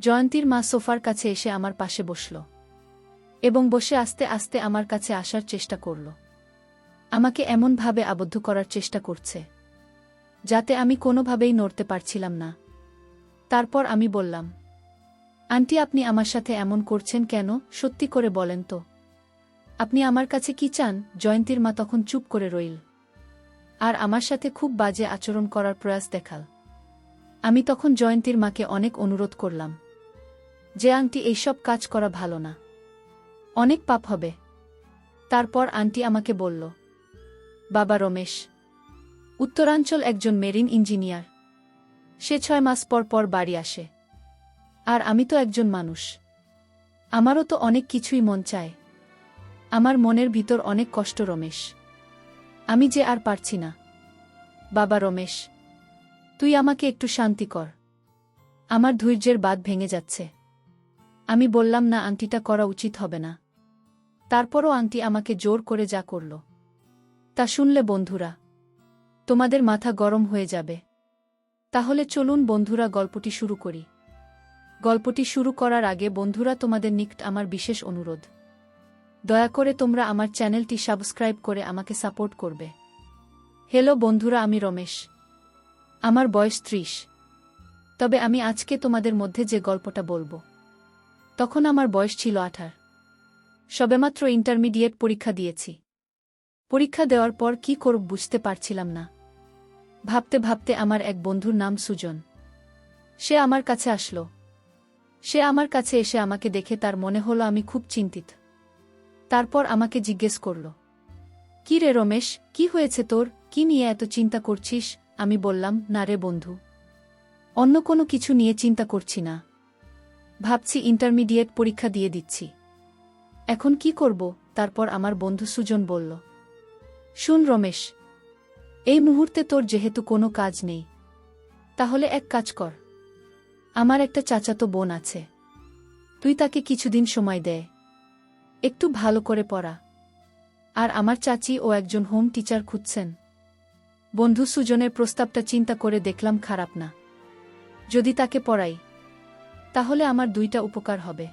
জয়ন্তীর মা সোফার কাছে এসে আমার পাশে বসল এবং বসে আস্তে আস্তে আমার কাছে আসার চেষ্টা করল। আমাকে এমনভাবে আবদ্ধ করার চেষ্টা করছে যাতে আমি কোনোভাবেই নড়তে পারছিলাম না। তারপর আমি বললাম, আন্টি, আপনি আমার সাথে এমন করছেন কেন? সত্যি করে বলেন তো। আপনি আমার কাছে কি চান? জয়ন্তীর মা তখন চুপ করে রইল। আর আমার সাথে খুব বাজে আচরণ করার প্রয়াস দেখাল। আমি তখন জয়ন্তীর মাকে অনেক অনুরোধ করলাম। যে আন্টি এইসব কাজ করা ভালো না। অনেক পাপ হবে। তারপর আন্টি আমাকে বলল, বাবা রমেশ, উত্তরাঞ্চল একজন মেরিন ইঞ্জিনিয়ার। সে ছয় মাস পর পর বাড়ি আসে। আর আমি তো একজন মানুষ। আমারও তো অনেক কিছুই মন চায়। আমার মনের ভিতর অনেক কষ্ট রমেশ। আমি যে আর পারছি না। বাবা রমেশ, তুই আমাকে একটু শান্তি কর। আমার ধৈর্যের বাদ ভেঙে যাচ্ছে। আমি বললাম, না, আংটিটা করা উচিত হবে না। তারপরও আংটি আমাকে জোর করে যা করল। তা শুনলে, বন্ধুরা, তোমাদের মাথা গরম হয়ে যাবে। তাহলে চলুন, বন্ধুরা, গল্পটি শুরু করি। গল্পটি শুরু করার আগে, বন্ধুরা, তোমাদের নিকট আমার বিশেষ অনুরোধ। দয়া করে তোমরা আমার চ্যানেলটি সাবস্ক্রাইব করে আমাকে সাপোর্ট করবে। হ্যালো, বন্ধুরা, আমি রমেশ। আমার বয়স ত্রিশ। তবে আমি আজকে তোমাদের মধ্যে যে গল্পটা বলব তখন আমার বয়স ছিল আঠার। সবেমাত্র ইন্টারমিডিয়েট পরীক্ষা দিয়েছি। পরীক্ষা দেওয়ার পর কি করব বুঝতে পারছিলাম না। ভাবতে ভাবতে আমার এক বন্ধুর নাম সুজন। সে আমার কাছে আসলো। সে আমার কাছে এসে আমাকে দেখে তার মনে হলো আমি খুব চিন্তিত। তারপর আমাকে জিজ্ঞেস করল, কি রে রমেশ, কি হয়েছে তোর? কি নিয়ে এত চিন্তা করছিস? আমি বললাম, না রে বন্ধু। অন্য কোনো কিছু নিয়ে চিন্তা করছি না। ভাবছি ইন্টারমিডিয়েট পরীক্ষা দিয়ে দিচ্ছি। এখন কি করব? তারপর আমার বন্ধু সুজন বলল, শুন রমেশ, এই মুহূর্তে তোর যেহেতু কোনো কাজ নেই, তাহলে এক কাজ কর। আমার একটা চাচাতো বোন আছে। তুই তাকে কিছুদিন সময় দেয় একটু ভালো করে পড়া। আর আমার চাচি ও একজন হোম টিচার খুঁজছেন। বন্ধু সুজনের প্রস্তাবটা চিন্তা করে দেখলাম খারাপ না। যদি তাকে পড়াই তাহলে আমার দুইটা উপকার হবে।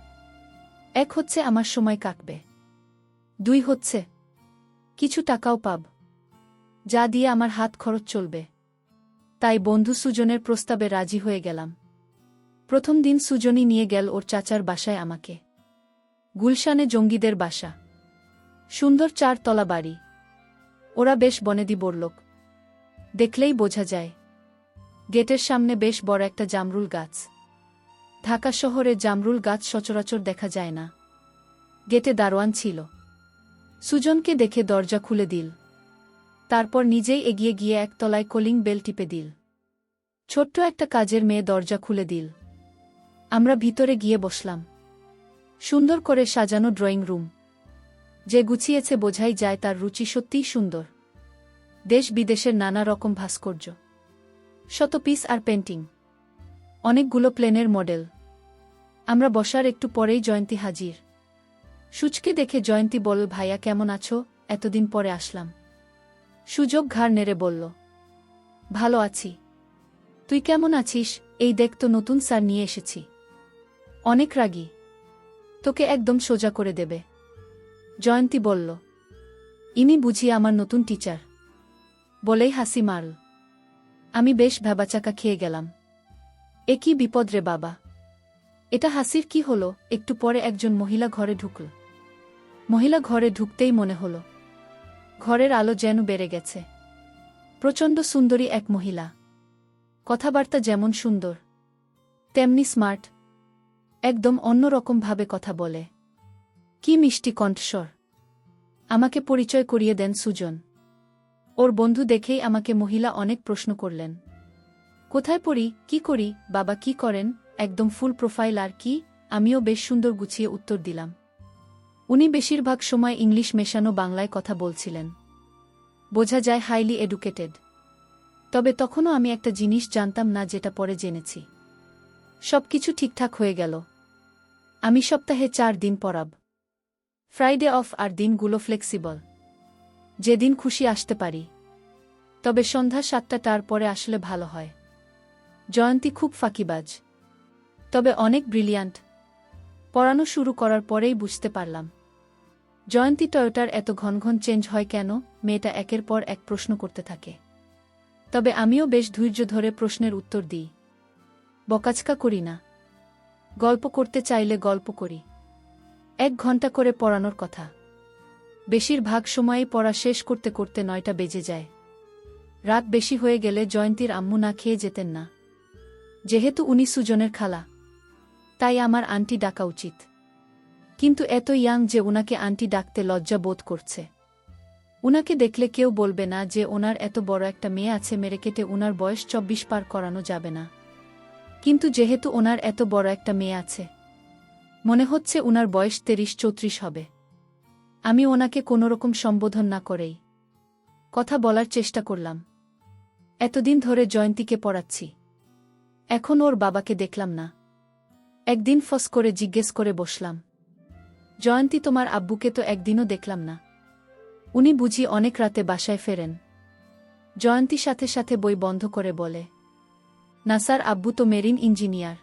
এক হচ্ছে আমার সময় কাটবে। দুই হচ্ছে কিছু টাকাও পাব। যা দিয়ে আমার হাত খরচ চলবে। তাই বন্ধু সুজনের প্রস্তাবে রাজি হয়ে গেলাম। প্রথম দিন সুজনই নিয়ে গেল ওর চাচার বাসায় আমাকে। গুলশানে জঙ্গিদের বাসা। সুন্দর চারতলা বাড়ি। ওরা বেশ বনেদি বড়লোক। দেখলেই বোঝা যায়। গেটের সামনে বেশ বড় একটা জামরুল গাছ। ঢাকা শহরে জামরুল গাছ সচরাচর দেখা যায় না। গেটে দারোয়ান ছিল। সুজনকে দেখে দরজা খুলে দিল। তারপর নিজেই এগিয়ে গিয়ে একতলায় কলিং বেল টিপে দিল। ছোট্ট একটা কাজের মেয়ে দরজা খুলে দিল। আমরা ভিতরে গিয়ে বসলাম। সুন্দর করে সাজানো ড্রয়িং রুম। যে গুছিয়েছে বোঝাই যায় তার রুচি সত্যিই সুন্দর। দেশ বিদেশের নানা রকম ভাস্কর্য। শত পিস আর পেন্টিং। অনেকগুলো প্লেনের মডেল। আমরা বসার একটু পরেই জয়ন্তী হাজির। সুচকে দেখে জয়ন্তী বল ভাইয়া, কেমন আছো? এতদিন পরে আসলাম। সুযোগ ঘাড় নেড়ে বলল, ভালো আছি। তুই কেমন আছিস? এই দেখ তো নতুন স্যার নিয়ে এসেছি। অনেক রাগী। তোকে একদম সোজা করে দেবে। জয়ন্তী বলল, ইনি বুঝি আমার নতুন টিচার। বলেই হাসি মারল। আমি বেশ ভেবাচাকা খেয়ে গেলাম। এ কি বিপদ রে বাবা? এটা হাসির কি হলো? একটু পরে একজন মহিলা ঘরে ঢুকল। মহিলা ঘরে ঢুকতেই মনে হল, ঘরের আলো যেন বেড়ে গেছে। প্রচণ্ড সুন্দরী এক মহিলা। কথাবার্তা যেমন সুন্দর, তেমনি স্মার্ট, একদম অন্যরকমভাবে কথা বলে। কি মিষ্টি কণ্ঠস্বর। আমাকে পরিচয় করিয়ে দেন সুজন। ওর বন্ধু দেখেই আমাকে মহিলা অনেক প্রশ্ন করলেন। কোথায় পড়ি, কি করি, বাবা কি করেন, একদম ফুল প্রোফাইল আর কি, আমিও বেশ সুন্দর গুছিয়ে উত্তর দিলাম। উনি বেশিরভাগ সময় ইংলিশ মেশানো বাংলায় কথা বলছিলেন। বোঝা যায় হাইলি এডুকেটেড তবে তখনও আমি একটা জিনিস জানতাম না যেটা পরে জেনেছি। সবকিছু ঠিকঠাক হয়ে গেল। আমি সপ্তাহে চার দিন পড়াব। ফ্রাইডে অফ আর দিনগুলো ফ্লেক্সিবল যেদিন খুশি আসতে পারি। তবে সন্ধ্যা সাতটা তার পরে আসলে ভালো হয়। জয়ন্তী খুব ফাঁকিবাজ। তবে অনেক ব্রিলিয়ান্ট। পড়ানো শুরু করার পরেই বুঝতে পারলাম। জয়ন্তী টয়োটার এত ঘন ঘন চেঞ্জ হয় কেন, মেয়েটা একের পর এক প্রশ্ন করতে থাকে। তবে আমিও বেশ ধৈর্য ধরে প্রশ্নের উত্তর দিই। বকাচকা করি না। গল্প করতে চাইলে গল্প করি। এক ঘণ্টা করে পড়ানোর কথা। বেশিরভাগ সময়েই পড়া শেষ করতে করতে নয়টা বেজে যায়। রাত বেশি হয়ে গেলে জয়ন্তীর আম্মু না খেয়ে যেতেন না। যেহেতু উনি সুজনের খালা। তাই আমার আন্টি ডাকা উচিত। কিন্তু এত ইয়াং যে ওনাকে আন্টি ডাকতে লজ্জা বোধ করছে। উনাকে দেখলে কেউ বলবে না যে ওনার এত বড় একটা মেয়ে আছে মেরে কেটে ওনার বয়স চব্বিশ পার করানো যাবে না। কিন্তু যেহেতু ওনার এত বড় একটা মেয়ে আছে, মনে হচ্ছে ওনার বয়স তেরিশ চৌত্রিশ হবে। আমি ওনাকে কোনোরকম সম্বোধন না করেই। কথা বলার চেষ্টা করলাম। এতদিন ধরে জয়ন্তীকে পড়াচ্ছি। এখন ওর বাবাকে দেখলাম না। একদিন ফস করে জিজ্ঞেস করে বসলাম, জয়ন্তী, তোমার আব্বুকে তো একদিনও দেখলাম না। উনি বুঝি অনেক রাতে বাসায় ফেরেন। জয়ন্তী সাথে সাথে বই বন্ধ করে বলে, না স্যার, আব্বু তো মেরিন ইঞ্জিনিয়ার।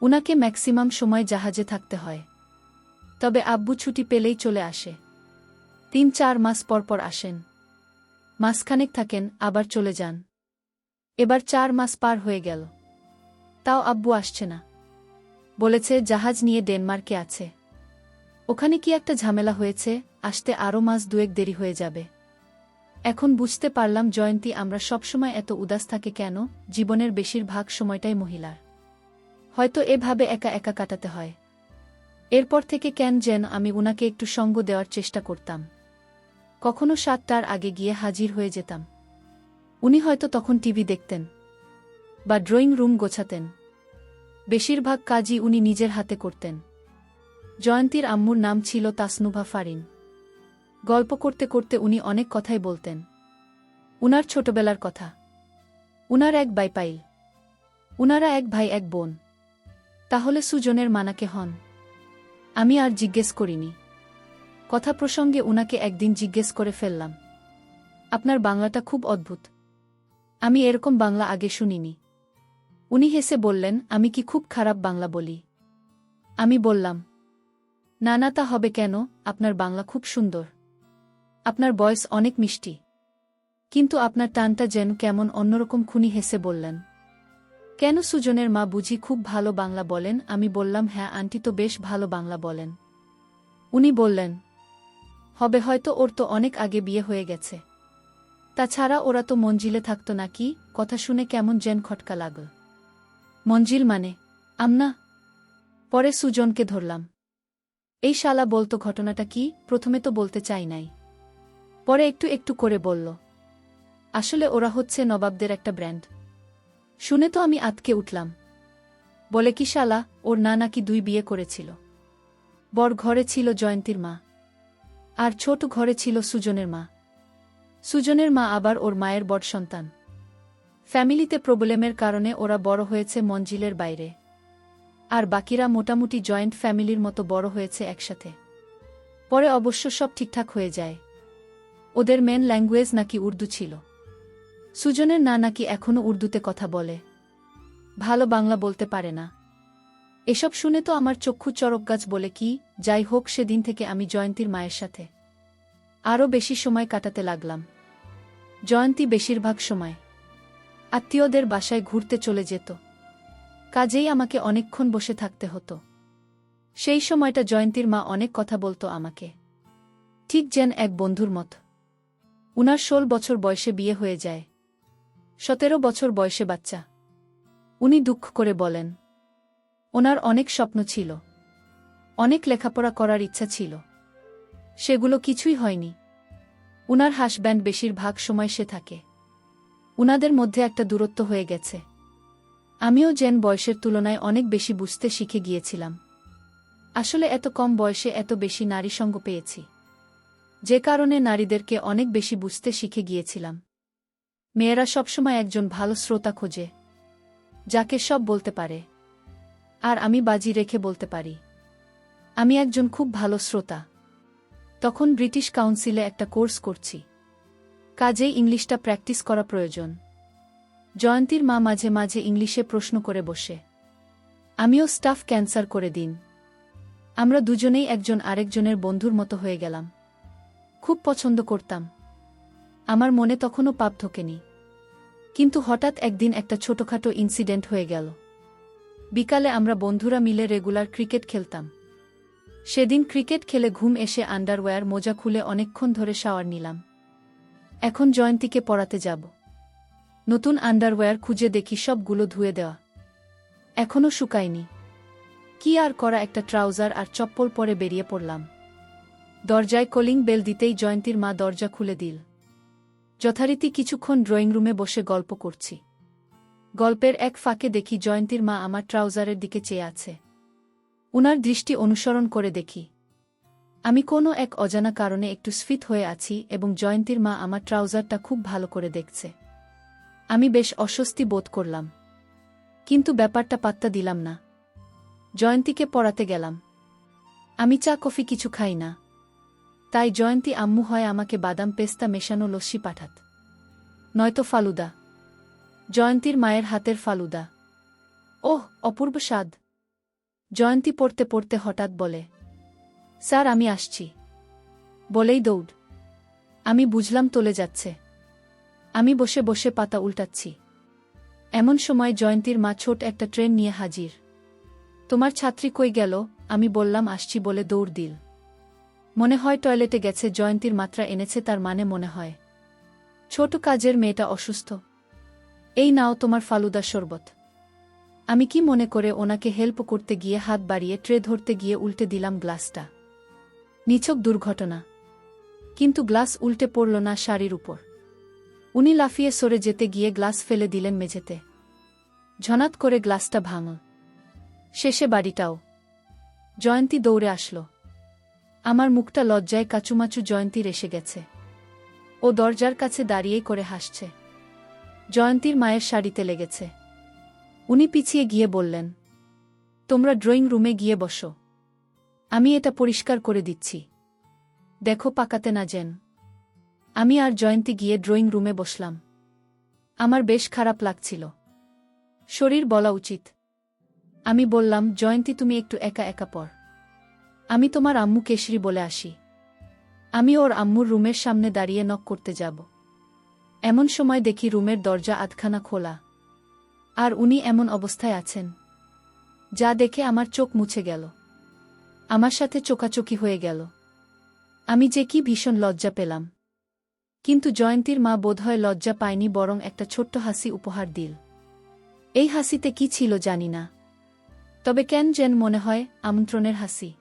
উনাকে ম্যাক্সিমাম সময় জাহাজে থাকতে হয়। তবে আব্বু ছুটি পেলেই চলে আসে। তিন চার মাস পর পর আসেন। মাসখানেক থাকেন, আবার চলে যান। এবার চার মাস পার হয়ে গেল। তাও আব্বু আসছে না। বলেছে, জাহাজ নিয়ে ডেনমার্কে আছে। ওখানে কি একটা ঝামেলা হয়েছে? আসতে আরও মাস দুয়েক দেরি হয়ে যাবে। এখন বুঝতে পারলাম, জয়ন্তী, আমরা সবসময় এত উদাস থাকে কেন? জীবনের বেশিরভাগ সময়টাই মহিলার। হয়তো এভাবে একা একা কাটাতে হয়। এরপর থেকে কেন যেন আমি উনাকে একটু সঙ্গ দেওয়ার চেষ্টা করতাম। কখনো সাতটার আগে গিয়ে হাজির হয়ে যেতাম। উনি হয়তো তখন টিভি দেখতেন। বা ড্রয়িং রুম গোছাতেন। বেশিরভাগ কাজই উনি নিজের হাতে করতেন। জয়ন্তীর আম্মুর নাম ছিল তাসনুভা ফারিন। গল্প করতে করতে উনি অনেক কথাই বলতেন। উনার ছোটবেলার কথা। উনার এক বাইপাইল। উনারা এক ভাই, এক বোন। তাহলে সুজনের মানাকে হন। আমি আর জিজ্ঞেস করিনি। কথা প্রসঙ্গে উনাকে একদিন জিজ্ঞেস করে ফেললাম। আপনার বাংলাটা খুব অদ্ভুত। আমি এরকম বাংলা আগে শুনিনি। উনি হেসে বললেন, আমি কি খুব খারাপ বাংলা বলি? আমি বললাম না না তা হবে কেন? আপনার বাংলা খুব সুন্দর। আপনার বয়স অনেক মিষ্টি। কিন্তু আপনার টানটা যেন কেমন অন্যরকম খুনি হেসে বললেন। কেন সুজনের মা বুঝি খুব ভালো বাংলা বলেন? আমি বললাম হ্যাঁ আন্টি তো বেশ ভালো বাংলা বলেন। উনি বললেন, হবে হয়তো ওর তো অনেক আগে বিয়ে হয়ে গেছে। তাছাড়া ওরা তো মঞ্জিলে থাকত নাকি? কথা শুনে কেমন যেন খটকা লাগল। মঞ্জিল মানে আমনা। পরে সুজনকে ধরলাম। এই শালা বলতো ঘটনাটা কি? প্রথমে তো বলতে চাই নাই। পরে একটু একটু করে বলল, আসলে ওরা হচ্ছে নবাবদের একটা ব্র্যান্ড। শুনে তো আমি আতকে উঠলাম। বলে, কি শালা, ওর না নাকি দুই বিয়ে করেছিল। বর ঘরে ছিল জয়ন্তীর মা। আর ছোট ঘরে ছিল সুজনের মা। সুজনের মা আবার ওর মায়ের বড় সন্তান। ফ্যামিলিতে প্রবলেমের কারণে ওরা বড় হয়েছে মঞ্জিলের বাইরে। আর বাকিরা মোটামুটি জয়েন্ট ফ্যামিলির মতো বড় হয়েছে একসাথে। পরে অবশ্য সব ঠিকঠাক হয়ে যায়। ওদের মেন ল্যাঙ্গুয়েজ নাকি উর্দু ছিল। সুজনের না নাকি এখনও উর্দুতে কথা বলে। ভালো বাংলা বলতে পারে না। এসব শুনে তো আমার চক্ষু চরক গাছ বলে কি, যাই হোক সেদিন থেকে আমি জয়ন্তীর মায়ের সাথে। আরও বেশি সময় কাটাতে লাগলাম। জয়ন্তী বেশিরভাগ সময় আত্মীয়দের বাসায় ঘুরতে চলে যেত। কাজেই আমাকে অনেকক্ষণ বসে থাকতে হতো। সেই সময়টা জয়ন্তীর মা অনেক কথা বলতো আমাকে। ঠিক যেন এক বন্ধুর মত। উনার ষোল বছর বয়সে বিয়ে হয়ে যায়। সতেরো বছর বয়সে বাচ্চা। উনি দুঃখ করে বলেন, ওনার অনেক স্বপ্ন ছিল। অনেক লেখাপড়া করার ইচ্ছা ছিল। সেগুলো কিছুই হয়নি। উনার হাসব্যান্ড বেশিরভাগ সময় সে থাকে। উনাদের মধ্যে একটা দূরত্ব হয়ে গেছে। আমিও জেন বয়সের তুলনায় অনেক বেশি বুঝতে শিখে গিয়েছিলাম। আসলে এত কম বয়সে এত বেশি নারী সঙ্গ পেয়েছি। যে কারণে নারীদেরকে অনেক বেশি বুঝতে শিখে গিয়েছিলাম। মেয়েরা সবসময় একজন ভালো শ্রোতা খোঁজে, যাকে সব বলতে পারে। আর আমি বাজি রেখে বলতে পারি। আমি একজন খুব ভালো শ্রোতা। তখন ব্রিটিশ কাউন্সিলে একটা কোর্স করছি। কাজেই ইংলিশটা প্র্যাকটিস করা প্রয়োজন। জয়ন্তীর মা মাঝে মাঝে ইংলিশে প্রশ্ন করে বসে। আমিও স্টাফ ক্যান্সার করে দিন। আমরা দুজনেই একজন আরেকজনের বন্ধুর মতো হয়ে গেলাম। খুব পছন্দ করতাম। আমার মনে তখনও পাপ ঢোকেনি। কিন্তু হঠাৎ একদিন একটা ছোটখাটো ইনসিডেন্ট হয়ে গেল। বিকালে আমরা বন্ধুরা মিলে রেগুলার ক্রিকেট খেলতাম। সেদিন ক্রিকেট খেলে ঘুম এসে আন্ডারওয়্যার মোজা খুলে অনেকক্ষণ ধরে শাওয়ার নিলাম। এখন জয়ন্তীকে পড়াতে যাব। নতুন আন্ডারওয়্যার খুঁজে দেখি সবগুলো ধুয়ে দেওয়া। এখনও শুকায়নি। কি আর করা একটা ট্রাউজার আর চপ্পল পরে বেরিয়ে পড়লাম। দরজায় কলিং বেল দিতেই জয়ন্তীর মা দরজা খুলে দিল। যথারীতি কিছুক্ষণ ড্রয়িং রুমে বসে গল্প করছি। গল্পের এক ফাঁকে দেখি জয়ন্তীর মা আমার ট্রাউজারের দিকে চেয়ে আছে। উনার দৃষ্টি অনুসরণ করে দেখি। আমি কোনো এক অজানা কারণে একটু স্ফীত হয়ে আছি এবং জয়ন্তীর মা আমার ট্রাউজারটা খুব ভালো করে দেখছে। আমি বেশ অস্বস্তি বোধ করলাম। কিন্তু ব্যাপারটা পাত্তা দিলাম না। জয়ন্তীকে পড়াতে গেলাম। আমি চা, কফি কিছু খাই না। তাই জয়ন্তী আম্মু হয় আমাকে বাদাম পেস্তা মেশানো লস্যি পাঠাত। নয়তো ফালুদা। জয়ন্তীর মায়ের হাতের ফালুদা। ওহ, অপূর্ব স্বাদ। জয়ন্তী পড়তে পড়তে হঠাৎ বলে স্যার, আমি আসছি। বলেই দৌড়। আমি বুঝলাম তোলে যাচ্ছে। আমি বসে বসে পাতা উল্টাচ্ছি। এমন সময় জয়ন্তীর মা ছোট একটা ট্রেন নিয়ে হাজির। তোমার ছাত্রী কই গেল? আমি বললাম, আসছি বলে দৌড় দিল। মনে হয় টয়লেটে গেছে, জয়ন্তীর মাত্রা এনেছে, তার মানে মনে হয়। ছোট কাজের মেয়েটা অসুস্থ। এই নাও তোমার ফালুদা শরবত। আমি কি মনে করে ওনাকে হেল্প করতে গিয়ে হাত বাড়িয়ে ট্রে ধরতে গিয়ে উল্টে দিলাম গ্লাসটা। নিছক দুর্ঘটনা। কিন্তু গ্লাস উল্টে পড়ল না শাড়ির উপর। উনি লাফিয়ে সরে যেতে গিয়ে গ্লাস ফেলে দিলেন মেঝেতে। ঝনাত করে গ্লাসটা ভাঙল। শেষে বাড়িটাও। জয়ন্তী দৌড়ে আসলো। আমার মুখটা লজ্জায় কাচুমাচু জয়ন্তীর এসে গেছে। ও দরজার কাছে দাঁড়িয়েই করে হাসছে। জয়ন্তীর মায়ের শাড়িতে লেগেছে। উনি পিছিয়ে গিয়ে বললেন, তোমরা ড্রয়িং রুমে গিয়ে বসো। আমি এটা পরিষ্কার করে দিচ্ছি। দেখো পাকাতে না যেন। আমি আর জয়ন্তী গিয়ে ড্রয়িং রুমে বসলাম। আমার বেশ খারাপ লাগছিল। শরীর বলা উচিত। আমি বললাম, জয়ন্তী, তুমি একটু একা একা পর আমি তোমার আম্মু কেশরি বলে আসি। আমি ওর আম্মুর রুমের সামনে দাঁড়িয়ে নক করতে যাব। এমন সময় দেখি রুমের দরজা আধখানা খোলা। আর উনি এমন অবস্থায় আছেন। যা দেখে আমার চোখ মুছে গেল। আমার সাথে চোকাচোকি হয়ে গেল। আমি যে কি ভীষণ লজ্জা পেলাম। কিন্তু জয়ন্তীর মা বোধহয় লজ্জা পায়নি বরং একটা ছোট্ট হাসি উপহার দিল। এই হাসিতে কি ছিল জানি না। তবে কেন যেন মনে হয় আমন্ত্রণের হাসি।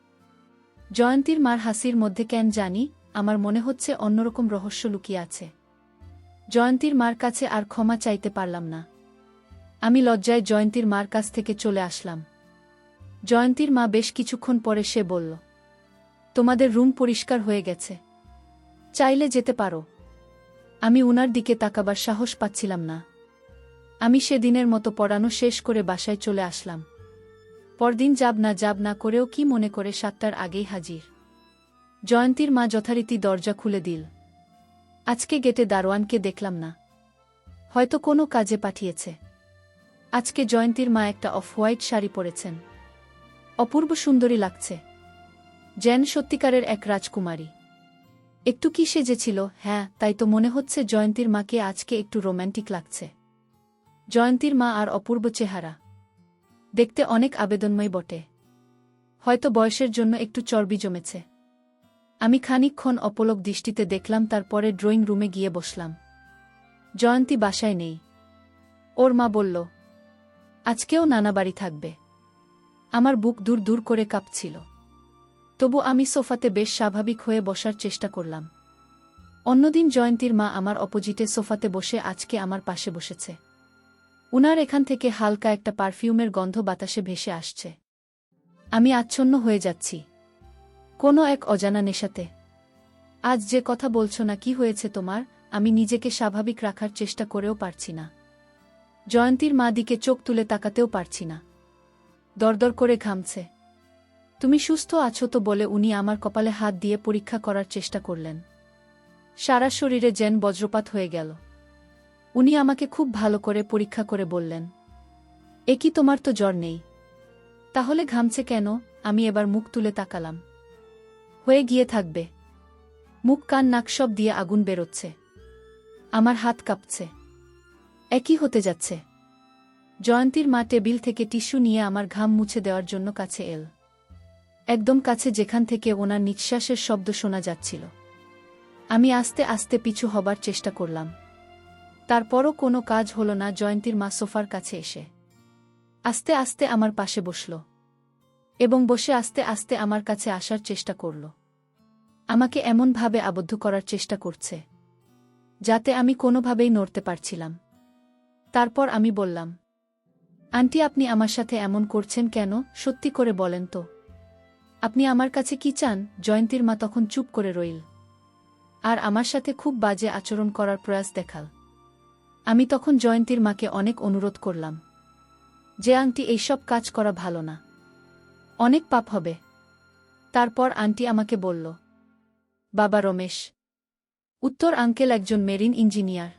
জয়ন্তীর মার হাসির মধ্যে কেন জানি আমার মনে হচ্ছে অন্যরকম রহস্য লুকিয়ে আছে। জয়ন্তীর মার কাছে আর ক্ষমা চাইতে পারলাম না। আমি লজ্জায় জয়ন্তীর মার কাছ থেকে চলে আসলাম। জয়ন্তীর মা বেশ কিছুক্ষণ পরে সে বলল, তোমাদের রুম পরিষ্কার হয়ে গেছে। চাইলে যেতে পারো। আমি উনার দিকে তাকাবার সাহস পাচ্ছিলাম না। আমি সেদিনের মতো পড়ানো শেষ করে বাসায় চলে আসলাম। পরদিন যাব না যাব না করেও কি মনে করে সাতটার আগেই হাজির। জয়ন্তীর মা যথারীতি দরজা খুলে দিল। আজকে গেটে দারোয়ানকে দেখলাম না। হয়তো কোনো কাজে পাঠিয়েছে। আজকে জয়ন্তীর মা একটা অফ হোয়াইট শাড়ি পরেছেন। অপূর্ব সুন্দরী লাগছে। যেন সত্যিকারের এক রাজকুমারী। একটু কি সেজেছিল? হ্যাঁ তাই তো মনে হচ্ছে জয়ন্তীর মাকে আজকে একটু রোম্যান্টিক লাগছে। জয়ন্তীর মা আর অপূর্ব চেহারা। দেখতে অনেক আবেদনময় বটে। হয়তো বয়সের জন্য একটু চর্বি জমেছে। আমি খানিকক্ষণ অপলক দৃষ্টিতে দেখলাম, তারপরে ড্রয়িং রুমে গিয়ে বসলাম। জয়ন্তী বাসায় নেই। ওর মা বলল, আজকেও নানা বাড়ি থাকবে। আমার বুক দূর দূর করে কাঁপছিল। তবু আমি সোফাতে বেশ স্বাভাবিক হয়ে বসার চেষ্টা করলাম। অন্যদিন জয়ন্তীর মা আমার অপোজিটে সোফাতে বসে আজকে আমার পাশে বসেছে। উনার এখান থেকে হালকা একটা পারফিউমের গন্ধ বাতাসে ভেসে আসছে। আমি আচ্ছন্ন হয়ে যাচ্ছি। কোনো এক অজানা নেশাতে। আজ যে কথা বলছো না কি হয়েছে তোমার, আমি নিজেকে স্বাভাবিক রাখার চেষ্টা করেও পারছি না। জয়ন্তীর মা দিকে চোখ তুলে তাকাতেও পারছি না। দরদর করে ঘামছে। তুমি সুস্থ আছো তো বলে উনি আমার কপালে হাত দিয়ে পরীক্ষা করার চেষ্টা করলেন। সারা শরীরে যেন বজ্রপাত হয়ে গেল। উনি আমাকে খুব ভালো করে পরীক্ষা করে বললেন, এ কি তোমার তো জ্বর নেই? তাহলে ঘামছে কেন? আমি এবার মুখ তুলে তাকালাম। হয়ে গিয়ে থাকবে। মুখ, কান, নাক সব দিয়ে আগুন বেরোচ্ছে। আমার হাত কাঁপছে। একই হতে যাচ্ছে। জয়ন্তীর মা টেবিল থেকে টিস্যু নিয়ে আমার ঘাম মুছে দেওয়ার জন্য কাছে এল। একদম কাছে যেখান থেকে ওনার নিঃশ্বাসের শব্দ শোনা যাচ্ছিল। আমি আস্তে আস্তে পিছু হবার চেষ্টা করলাম। তারপরও কোনো কাজ হল না জয়ন্তীর মা সোফার কাছে এসে। আস্তে আস্তে আমার পাশে বসল। এবং বসে আস্তে আস্তে আমার কাছে আসার চেষ্টা করল। আমাকে এমনভাবে আবদ্ধ করার চেষ্টা করছে, যাতে আমি কোনোভাবেই নড়তে পারছিলাম। তারপর আমি বললাম আন্টি, আপনি আমার সাথে এমন করছেন কেন? সত্যি করে বলেন তো। আপনি আমার কাছে কি চান? জয়ন্তীর মা তখন চুপ করে রইল। আর আমার সাথে খুব বাজে আচরণ করার প্রয়াস দেখাল। আমি তখন জয়ন্তীর মাকে অনেক অনুরোধ করলাম। যে আংটি এইসব কাজ করা ভালো না। অনেক পাপ হবে। তারপর আন্টি আমাকে বলল, বাবা রমেশ, উত্তর আঙ্কেল একজন মেরিন ইঞ্জিনিয়ার।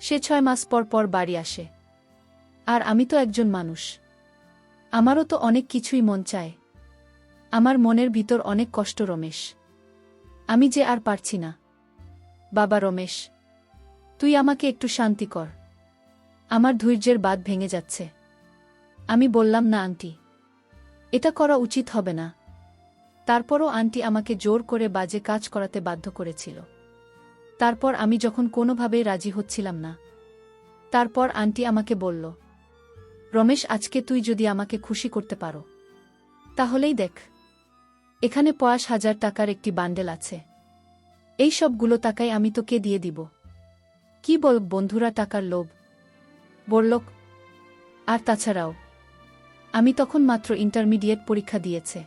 সে ছয় মাস পর পর বাড়ি আসে। আর আমি তো একজন মানুষ। আমারও তো অনেক কিছুই মন চায়। আমার মনের ভিতর অনেক কষ্ট রমেশ। আমি যে আর পারছি না। বাবা রমেশ, তুই আমাকে একটু শান্তি কর। আমার ধৈর্যের বাদ ভেঙে যাচ্ছে। আমি বললাম, না, আন্টি। এটা করা উচিত হবে না। তারপরও আন্টি আমাকে জোর করে বাজে কাজ করাতে বাধ্য করেছিল। তারপর আমি যখন কোনোভাবেই রাজি হচ্ছিলাম না, তারপর আন্টি আমাকে বলল রমেশ, আজকে তুই যদি আমাকে খুশি করতে পারো, তাহলেই দেখ, এখানে পয়াশ হাজার টাকার একটি বান্ডেল আছে। এই সবগুলো টাকাই আমি তোকে দিয়ে দিব। কি বল বন্ধুরা টাকার লোভ? বললক আর তাছাড়াও, আমি তখন মাত্র ইন্টারমিডিয়েট পরীক্ষা দিয়েছে।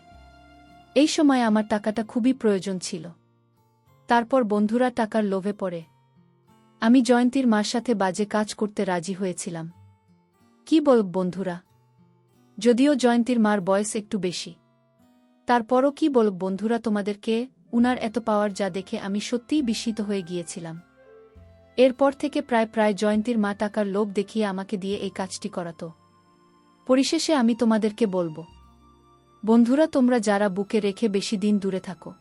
এই সময় আমার টাকাটা খুবই প্রয়োজন ছিল। তারপর বন্ধুরা টাকার লোভে পড়ে। আমি জয়ন্তীর মার সাথে বাজে কাজ করতে রাজি হয়েছিলাম। কি বল বন্ধুরা? যদিও জয়ন্তীর মার বয়স একটু বেশি। তারপরও কি বল বন্ধুরা তোমাদেরকে, উনার এত পাওয়ার যা দেখে আমি সত্যিই বিস্মিত হয়ে গিয়েছিলাম। এরপর থেকে প্রায় প্রায় জয়ন্তীর মা টাকার লোভ দেখিয়ে আমাকে দিয়ে এই কাজটি করাত। পরিশেষে আমি তোমাদেরকে বলব, বন্ধুরা তোমরা যারা বুকে রেখে বেশি দিন দূরে থাকো,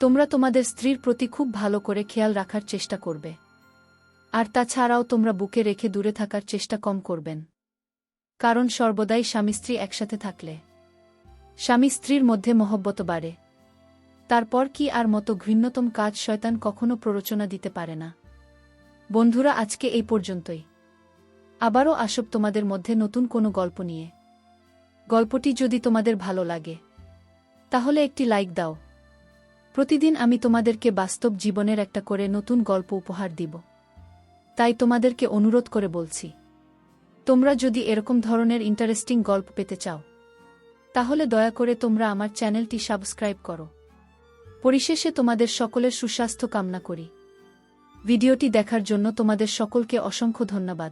তোমরা তোমাদের স্ত্রীর প্রতি খুব ভালো করে খেয়াল রাখার চেষ্টা করবে। আর তাছাড়াও তোমরা বুকে রেখে দূরে থাকার চেষ্টা কম করবেন। কারণ সর্বদাই স্বামী স্ত্রী একসাথে থাকলে স্বামী স্ত্রীর মধ্যে মহব্বত বাড়ে। তারপর কি আর মতো ঘৃণ্যতম কাজ শয়তান কখনো প্ররোচনা দিতে পারে না। বন্ধুরা, আজকে এই পর্যন্তই। আবারও আসব তোমাদের মধ্যে নতুন কোনো গল্প নিয়ে। গল্পটি যদি তোমাদের ভালো লাগে, তাহলে একটি লাইক দাও। প্রতিদিন আমি তোমাদেরকে বাস্তব জীবনের একটা করে নতুন গল্প উপহার দিব। তাই তোমাদেরকে অনুরোধ করে বলছি। তোমরা যদি এরকম ধরনের ইন্টারেস্টিং গল্প পেতে চাও, তাহলে দয়া করে তোমরা আমার চ্যানেলটি সাবস্ক্রাইব করো। পরিশেষে তোমাদের সকলের সুস্বাস্থ্য কামনা করি। ভিডিওটি দেখার জন্য তোমাদের সকলকে অসংখ্য ধন্যবাদ।